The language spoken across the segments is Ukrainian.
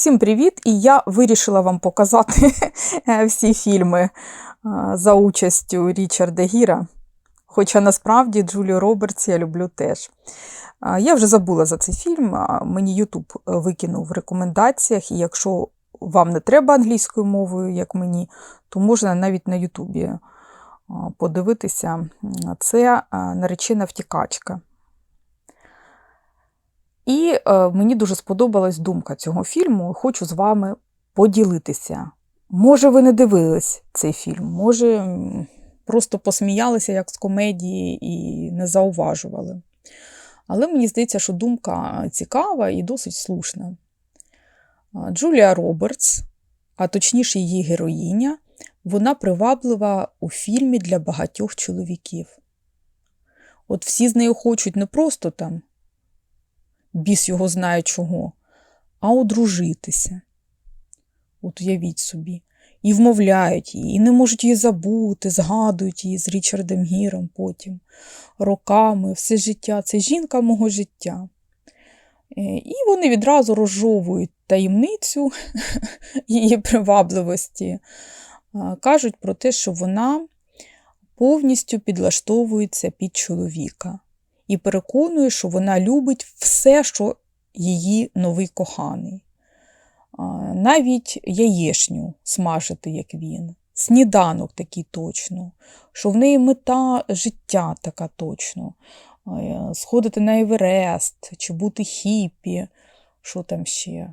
Всім привіт! І я вирішила вам показати всі фільми е, за участю Річарда Гіра. Хоча насправді Джулію Робертс я люблю теж. Е, Я вже забула за цей фільм, мені Ютуб викинув в рекомендаціях, і якщо вам не треба англійською мовою, як мені, то можна навіть на Ютубі е, подивитися. Це е, наречена втікачка. Е, мені дуже сподобалась думка цього фільму. Хочу з вами поділитися. Може, ви не дивились цей фільм, може, просто посміялися як з комедії і не зауважували. Але мені здається, що думка цікава і досить слушна. Джулія Робертс, а точніше її героїня, вона приваблива у фільмі для багатьох чоловіків. От всі з нею хочуть не просто там біс його знає чого, а одружитися. От уявіть собі. І вмовляють її, і не можуть її забути, згадують її з Річардом Гіром потім, роками, все життя. Це жінка мого життя. Е, І вони відразу розжовують таємницю її привабливості, кажуть про те, що вона повністю підлаштовується під чоловіка і переконує, що вона любить все, що її новий коханий. Навіть яєшню смажити, як він, сніданок такий точно, що в неї мета життя така точно. Е, Сходити на Еверест чи бути хіпі, що там ще.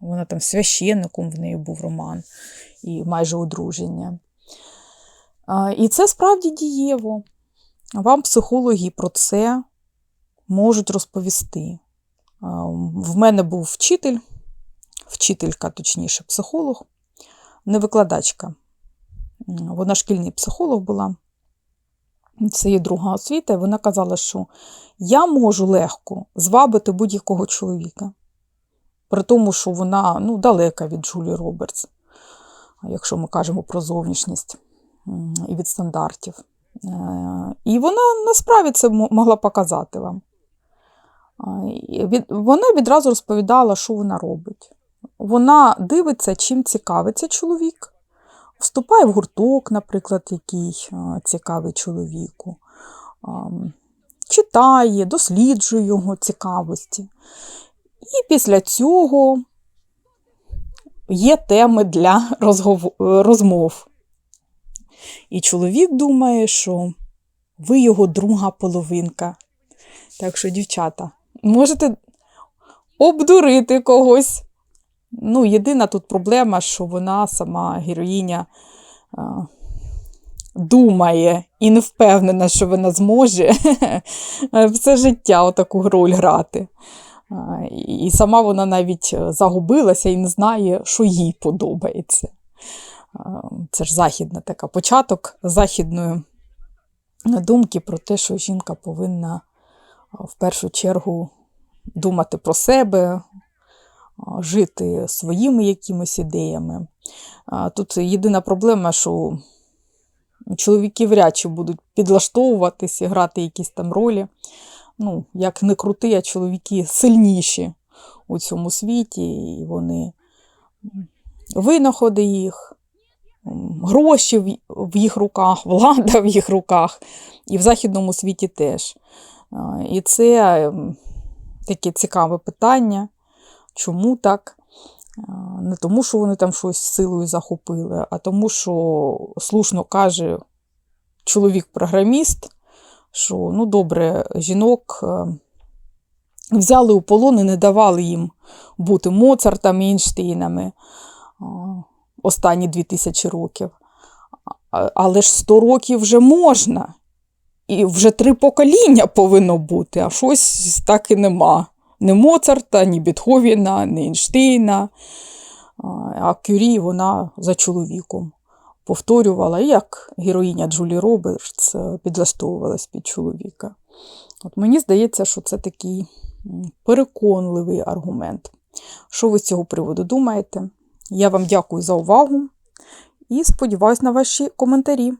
Вона там священником в неї був роман і майже одруження. І це справді дієво. Вам психологи про це можуть розповісти. В мене був вчитель, вчителька, точніше, психолог, не викладачка. Вона шкільний психолог була. Це є друга освіта, і вона казала, що я можу легко звабити будь-якого чоловіка. При тому, що вона ну, далека від Джулі Робертс, якщо ми кажемо про зовнішність і від стандартів. Е, І вона насправді це могла показати вам. Від- Вона відразу розповідала, що вона робить. Вона дивиться, чим цікавиться чоловік, вступає в гурток, наприклад, який цікавий чоловіку, читає, досліджує його цікавості. І після цього є теми для розмов. І чоловік думає, що ви його друга половинка. Так що, дівчата, можете обдурити когось. Ну, єдина тут проблема, що вона сама героїня а, думає і не впевнена, що вона зможе все життя отаку роль грати. А, І сама вона навіть загубилася і не знає, що їй подобається. А, Це ж західна така початок західної думки про те, що жінка повинна в першу чергу думати про себе, жити своїми якимись ідеями. Тут єдина проблема, що чоловіки вряд чи будуть підлаштовуватися, грати якісь там ролі. Ну, як не крути, а чоловіки сильніші у цьому світі, і вони винаходи їх, гроші в- їх руках, влада в їх руках, і в західному світі теж. І це ем, таке цікаве питання. Чому так? Не тому, що вони там щось силою захопили, а тому, що слушно каже чоловік-програміст, що ну добре, жінок е, взяли у полон і не давали їм бути Моцартами Ейнштейнами останні 2000 років. Але ж 100 років вже можна. І вже три покоління повинно бути, а щось так і нема. Ні Моцарта, ні Бетховена, ні Ейнштейна. А, А Кюрі вона за чоловіком повторювала, як героїня Джулі Робертс е, підлаштовувалась під чоловіка. От мені здається, що це такий переконливий аргумент. Що ви з цього приводу думаєте? Я вам дякую за увагу і сподіваюся на ваші коментарі.